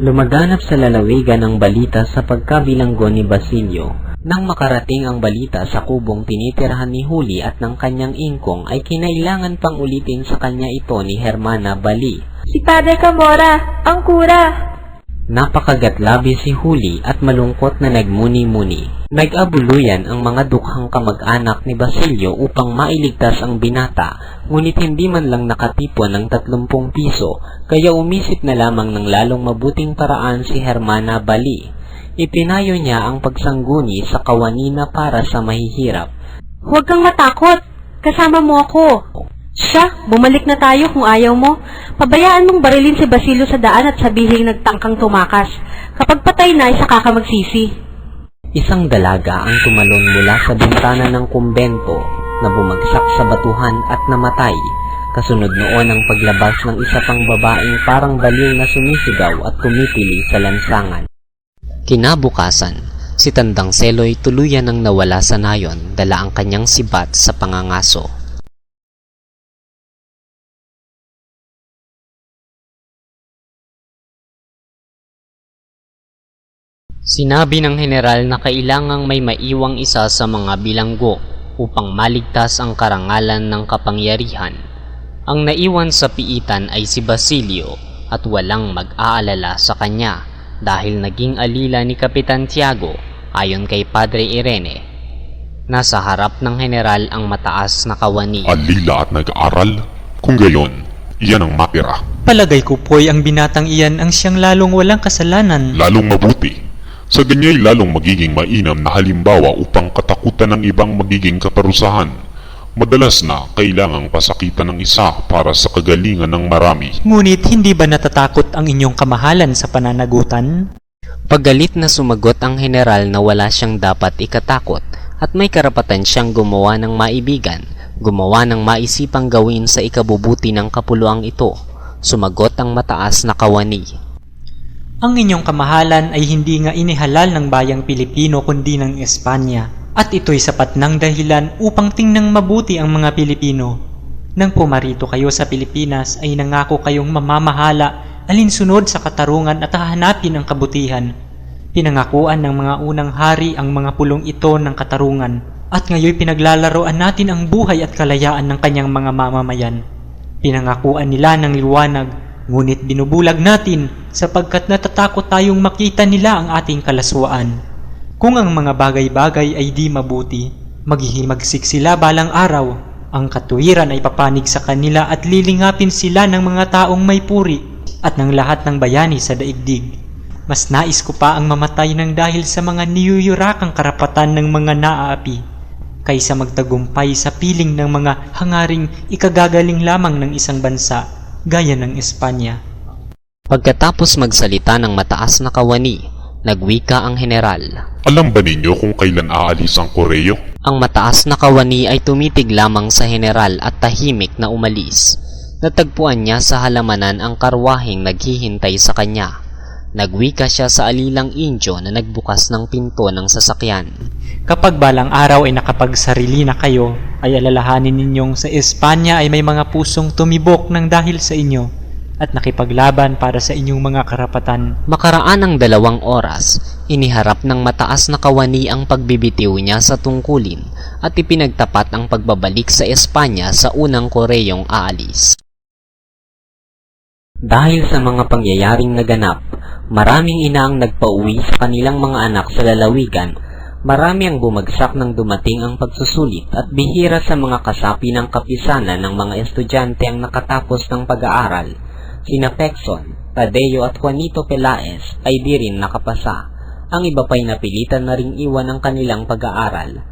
Lumaganap sa lalawigan ang balita sa pagkabilanggo ni Basilio. Nang makarating ang balita sa kubong tinitirahan ni Huli at ng kanyang ingkong ay kinailangan pang ulitin sa kanya ito ni Hermana Bali. Si Padre Camora, ang kura. Napakagatlabi si Huli at malungkot na nagmuni-muni. Nag-abuluyan ang mga dukhang kamag-anak ni Basilio upang mailigtas ang binata, ngunit hindi man lang nakatipon ng 30 piso, kaya umisip na lamang ng lalong mabuting paraan si Hermana Bali. Ipinayo niya ang pagsangguni sa kawanina para sa mahihirap. Huwag kang matakot. Kasama mo ako. Siya, bumalik na tayo kung ayaw mo. Pabayaan mong barilin si Basilio sa daan at sabihin nagtangkang tumakas. Kapag patay na, isa ka magsisi. Isang dalaga ang tumalon mula sa bintana ng kumbento na bumagsak sa batuhan at namatay. Kasunod noon ang paglabas ng isa pang babaeng parang baliw na sumisigaw at tumitili sa lansangan. Kinabukasan, si Tandang Seloy tuluyan ang nawala sa nayon dala ang kanyang sibat sa pangangaso. Sinabi ng general na kailangang may maiwang isa sa mga bilanggo upang maligtas ang karangalan ng kapangyarihan. Ang naiwan sa piitan ay si Basilio at walang mag-aalala sa kanya dahil naging alila ni Kapitan Tiago ayon kay Padre Irene. Nasa harap ng general ang mataas na kawani. Alila at nag-aaral? Kung gayon, iyan ang mapira. Palagay ko po'y ang binatang iyan ang siyang lalong walang kasalanan. Lalong mabuti. Sa ganya'y lalong magiging mainam na halimbawa upang katakutan ng ibang magiging kaparusahan. Madalas na kailangang pasakitan ng isa para sa kagalingan ng marami. Ngunit hindi ba natatakot ang inyong kamahalan sa pananagutan? Paggalit na sumagot ang general na wala siyang dapat ikatakot at may karapatan siyang gumawa ng maibigan, gumawa ng maisipang gawin sa ikabubuti ng kapuluang ito. Sumagot ang mataas na kawani. Ang inyong kamahalan ay hindi nga inihalal ng bayang Pilipino kundi ng Espanya. At ito'y sapat ng dahilan upang tingnang mabuti ang mga Pilipino. Nang pumarito kayo sa Pilipinas ay nangako kayong mamamahala alinsunod sa katarungan at hahanapin ang kabutihan. Pinangakuan ng mga unang hari ang mga pulong ito ng katarungan at ngayon pinaglalaroan natin ang buhay at kalayaan ng kanyang mga mamamayan. Pinangakuan nila ng liwanag, ngunit binubulag natin sapagkat natatakot tayong makita nila ang ating kalaswaan. Kung ang mga bagay-bagay ay di mabuti, maghihimagsik sila balang araw. Ang katuwiran ay papanig sa kanila at lilingapin sila ng mga taong may puri at ng lahat ng bayani sa daigdig. Mas nais ko pa ang mamatay ng dahil sa mga niyuyurakang karapatan ng mga naaapi kaysa magtagumpay sa piling ng mga hangaring ikagagaling lamang ng isang bansa gaya ng Espanya. Pagkatapos magsalita ng mataas na kawani, nagwika ang general. Alam ba ninyo kung kailan aalis ang Koreo? Ang mataas na kawani ay tumitig lamang sa general at tahimik na umalis. Natagpuan niya sa halamanan ang karwaheng naghihintay sa kanya. Nagwika siya sa alilang Indio na nagbukas ng pinto ng sasakyan. Kapag balang araw ay nakapagsarili na kayo, ay alalahanin ninyong sa Espanya ay may mga pusong tumibok ng dahil sa inyo at nakipaglaban para sa inyong mga karapatan. Makaraan ng dalawang oras, iniharap ng mataas na kawani ang pagbibitiw niya sa tungkulin at ipinagtapat ang pagbabalik sa Espanya sa unang Koreyong aalis. Dahil sa mga pangyayaring naganap, maraming ina ang nagpauwi sa kanilang mga anak sa lalawigan, marami ang bumagsak nang dumating ang pagsusulit at bihira sa mga kasapi ng kapisanan ng mga estudyante ang nakatapos ng pag-aaral. Sina Pexon, Tadeo at Juanito Pelaez ay di rin nakapasa. Ang iba pa'y napilitan na ring iwan ang kanilang pag-aaral